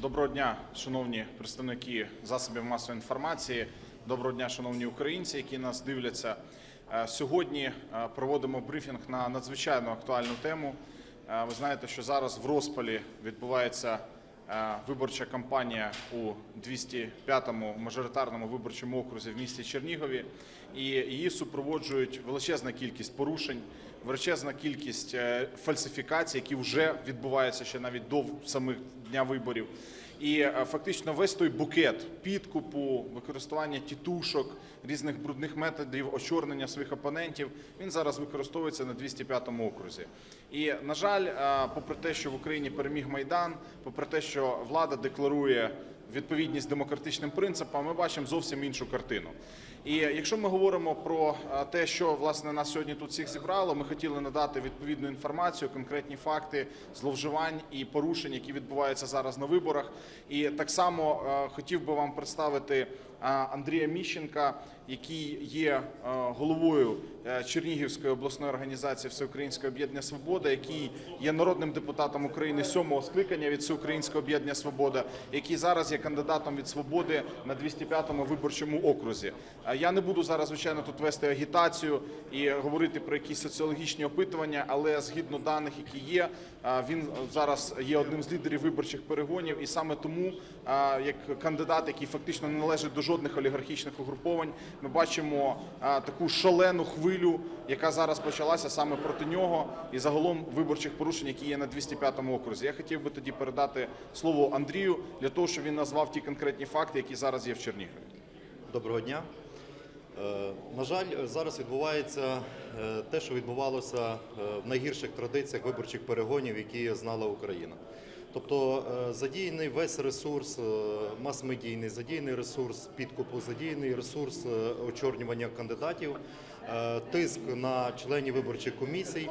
Доброго дня, шановні представники засобів масової інформації. Доброго дня, шановні українці, які нас дивляться. Е, Сьогодні е, проводимо брифінг на надзвичайно актуальну тему. Е, Ви знаєте, що зараз в розпалі відбувається виборча кампанія у 205-му мажоритарному виборчому окрузі в місті Чернігові, і її супроводжують величезна кількість порушень, величезна кількість е, фальсифікацій, які вже відбуваються ще навіть до самих дня виборів. І е, фактично весь той букет підкупу, використання тітушок, різних брудних методів очорнення своїх опонентів, він зараз використовується на 205-му окрузі. І на жаль, е, попри те, що в Україні переміг майдан, попри те, що влада декларує відповідність демократичним принципам, ми бачимо зовсім іншу картину. І якщо ми говоримо про е, те, що власне нас сьогодні тут всіх зібрало, ми хотіли надати відповідну інформацію, конкретні факти зловживань і порушень, які відбуваються зараз на виборах. І так само е, хотів би вам представити е, Андрія Міщенка, який є головою Чернігівської обласної організації Всеукраїнське об'єднання Свобода, який є народним депутатом України сьомого скликання від Всеукраїнського об'єднання Свобода, який зараз є кандидатом від свободи на 205-му виборчому окрузі. Я не буду зараз, звичайно, тут вести агітацію і говорити про якісь соціологічні опитування, але згідно даних, які є, він зараз є одним з лідерів виборчих перегонів, і саме тому, як кандидат, який фактично не належить до жодних олігархічних угруповань, ми бачимо таку шалену хвилю, яка зараз почалася саме проти нього, і загалом виборчих порушень, які є на 205-му окрузі. Я хотів би тоді передати слово Андрію для того, щоб він назвав ті конкретні факти, які зараз є в Чернігові. Доброго дня. Е, На жаль, зараз відбувається е, те, що відбувалося е, в найгірших традиціях виборчих перегонів, які знала Україна. Тобто задіяний весь ресурс мас-медійний, задіяний ресурс підкупу, задіяний ресурс очорнювання кандидатів, тиск на членів виборчих комісій.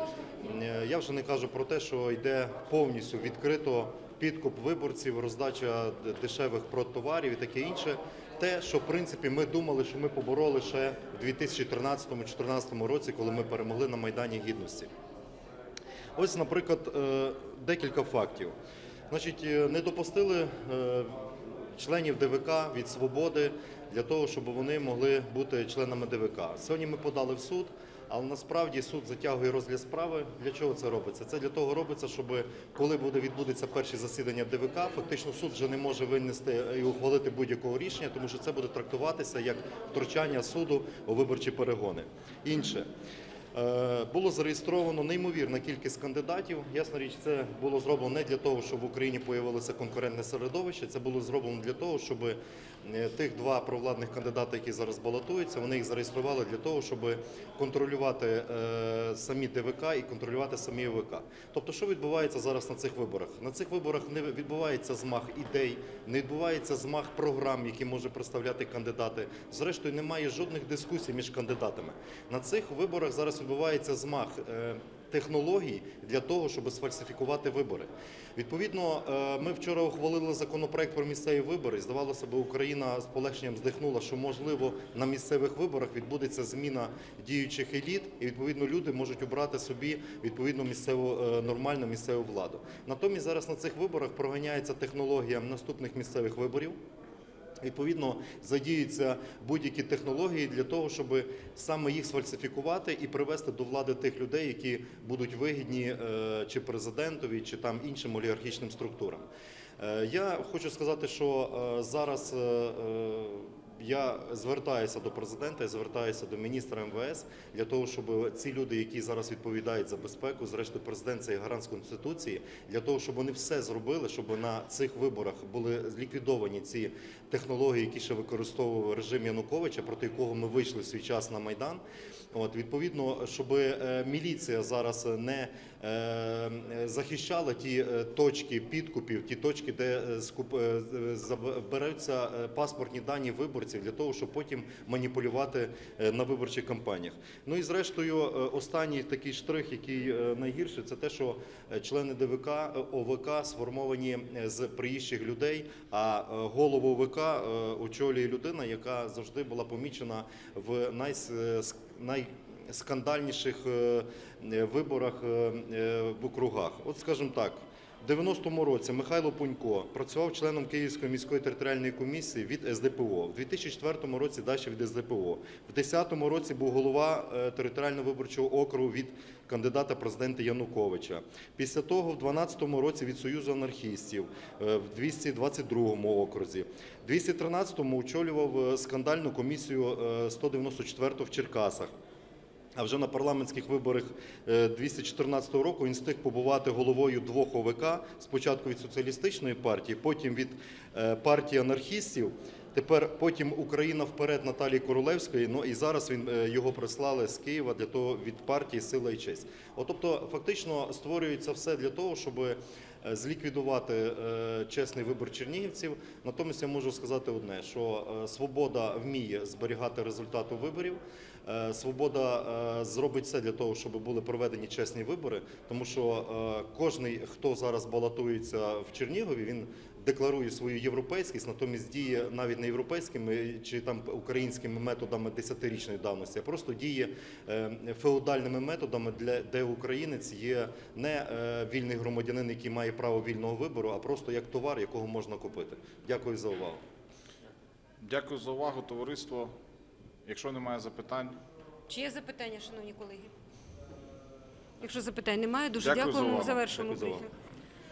Я вже не кажу про те, що йде повністю відкрито підкуп виборців, роздача дешевих продтоварів і таке інше. Те, що в принципі ми думали, що ми побороли ще в 2013-2014 році, коли ми перемогли на Майдані Гідності. Ось, наприклад, е, декілька фактів. Значить, е, не допустили е, членів ДВК від свободи для того, щоб вони могли бути членами ДВК. Сьогодні ми подали в суд, але насправді суд затягує розгляд справи. Для чого це робиться? Це для того робиться, щоб коли буде відбудеться перші засідання ДВК, фактично суд вже не може винести і ухвалити будь-якого рішення, тому що це буде трактуватися як втручання суду у виборчі перегони. Інше. Е, Було зареєстровано неймовірна кількість кандидатів. Ясна річ, це було зроблено не для того, щоб в Україні появилося конкурентне середовище. Це було зроблено для того, щоб е, тих два провладних кандидата, які зараз балотуються, вони їх зареєстрували для того, щоб контролювати е, самі ДВК і контролювати самі ОВК. Тобто, що відбувається зараз на цих виборах? На цих виборах не відбувається змах ідей, не відбувається змах програм, які може представляти кандидати. Зрештою, немає жодних дискусій між кандидатами. На цих виборах зараз відбувається змах. е, Технологій для того, щоб сфальсифікувати вибори. Відповідно, е, ми вчора ухвалили законопроект про місцеві вибори. Здавалося б, Україна з полегшенням здихнула, що можливо на місцевих виборах відбудеться зміна діючих еліт, і відповідно люди можуть обрати собі відповідну місцеву е, нормальну місцеву владу. Натомість зараз на цих виборах проганяється технологія наступних місцевих виборів. Відповідно, задіються будь-які технології для того, щоб саме їх сфальсифікувати і привести до влади тих людей, які будуть вигідні е, чи президентові, чи там іншим олігархічним структурам. Е, Я хочу сказати, що е, зараз. Я звертаюся до президента, я звертаюся до міністра МВС для того, щоб ці люди, які зараз відповідають за безпеку, зрештою президент це і гарант конституції, для того, щоб вони все зробили, щоб на цих виборах були зліквідовані ці технології, які ще використовував режим Януковича, проти якого ми вийшли в свій час на майдан. От відповідно, щоб е, міліція зараз не е, захищала ті е, точки підкупів, ті точки, де е, паспортні дані виборців для того, щоб потім маніпулювати на виборчих кампаніях. Ну і зрештою, останній такий штрих, який найгірший, це те, що члени ДВК ОВК сформовані з приїжджих людей, а голову ОВК очолює людина, яка завжди була помічена в найс найскандальніших е, е, виборах е, в округах. От, скажімо так. В 90-му році Михайло Пунько працював членом Київської міської територіальної комісії від СДПО. В 2004 році далі від СДПО. В 2010 році був голова територіального виборчого округу від кандидата президента Януковича. Після того, в 2012 році від Союзу анархістів в 222 окрузі. В 213-му очолював скандальну комісію е, 194 в Черкасах. А вже на парламентських виборах е, 214 року він встиг побувати головою двох ОВК, спочатку від соціалістичної партії, потім від е, партії анархістів. Тепер потім Україна вперед Наталії Королевської. Ну і зараз він е, його прислали з Києва для того від партії Сила і честь. От, тобто, фактично створюється все для того, щоб е, зліквідувати е, чесний вибор чернігівців. Натомість я можу сказати одне: що свобода вміє зберігати результати виборів. Свобода зробить все для того, щоб були проведені чесні вибори, тому що кожний, хто зараз балотується в Чернігові, він декларує свою європейськість, натомість діє навіть не європейськими чи там українськими методами десятирічної давності, а просто діє е, феодальними методами, для де українець є не е, вільний громадянин, який має право вільного вибору, а просто як товар, якого можна купити. Дякую за увагу. Дякую за увагу, товариство. Якщо немає запитань, Чи є запитання, шановні колеги? Якщо запитань немає, дуже Дякую за дякуємо. Завершуємо Дякую за брифінг.